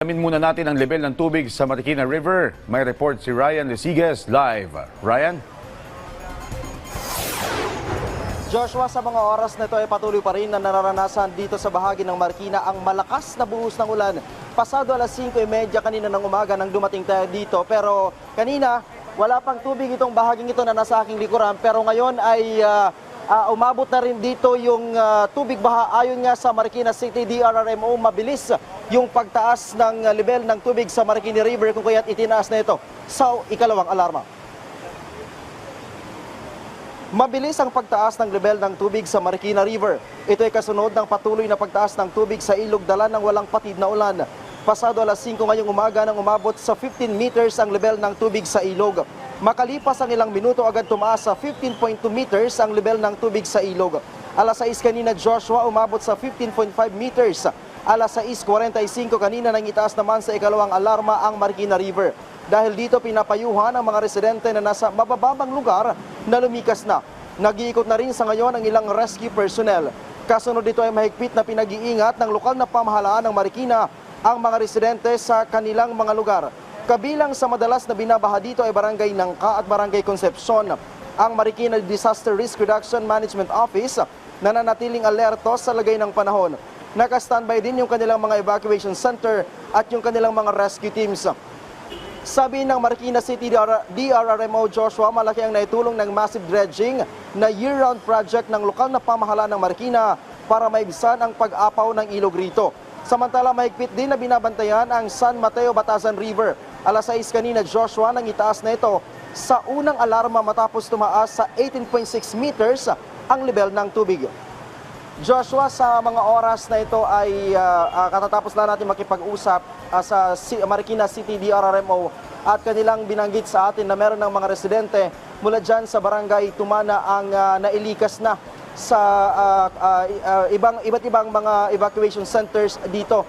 Alamin muna natin ang level ng tubig sa Marikina River. May report si Ryan Lesiges live. Ryan? Joshua, sa mga oras na ito ay patuloy pa rin na nararanasan dito sa bahagi ng Marikina ang malakas na buhos ng ulan. Pasado alas 5.30 kanina ng umaga nang dumating tayo dito. Pero kanina, wala pang tubig itong bahaging ito na nasa aking likuran. Pero ngayon ay ah, ah, umabot na rin dito yung ah, tubig baha. Ayon nga sa Marikina City DRRMO, mabilis yung pagtaas ng ah, level ng tubig sa Marikina River kung kaya't itinaas na ito sa ikalawang alarma. Mabilis ang pagtaas ng level ng tubig sa Marikina River. Ito ay kasunod ng patuloy na pagtaas ng tubig sa ilog dala ng walang patid na ulan. Pasado alas 5 ngayong umaga nang umabot sa 15 meters ang level ng tubig sa ilog. Makalipas ang ilang minuto agad tumaas sa 15.2 meters ang level ng tubig sa ilog. Alas 6 kanina Joshua umabot sa 15.5 meters. Alas 6.45 kanina nang itaas naman sa ikalawang alarma ang Marikina River. Dahil dito pinapayuhan ang mga residente na nasa mabababang lugar na lumikas na. Nag-iikot na rin sa ngayon ang ilang rescue personnel. Kasunod dito ay mahigpit na pinag-iingat ng lokal na pamahalaan ng Marikina ang mga residente sa kanilang mga lugar. Kabilang sa madalas na binabaha dito ay Barangay Nangka at Barangay Concepcion. Ang Marikina Disaster Risk Reduction Management Office nananatiling alerto sa lagay ng panahon. Naka-standby din yung kanilang mga evacuation center at yung kanilang mga rescue teams. Sabi ng Marikina City DR- DRRMO Joshua, malaki ang naitulong ng massive dredging na year-round project ng lokal na pamahalaan ng Marikina para maibsan ang pag-apaw ng ilog rito. Samantala, mahigpit din na binabantayan ang San Mateo Batasan River. Alas 6 kanina, Joshua, nang itaas na ito sa unang alarma matapos tumaas sa 18.6 meters ang level ng tubig. Joshua, sa mga oras na ito ay ah, ah, katatapos lang natin makipag-usap ah, sa Si- Marikina City DRRMO at kanilang binanggit sa atin na meron ng mga residente mula dyan sa barangay Tumana ang ah, nailikas na sa ah, i- ah, ibang iba't ibang mga evacuation centers dito.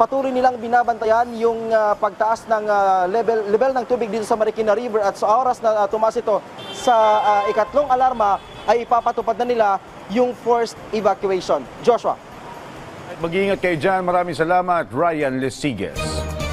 Patuloy nilang binabantayan yung ah, pagtaas ng ah, level level ng tubig dito sa Marikina River at sa oras na ah, tumaas ito sa ah, ikatlong alarma ay ipapatupad na nila yung forced evacuation. Joshua. Mag-iingat kayo dyan. Maraming salamat, Ryan Lesiges.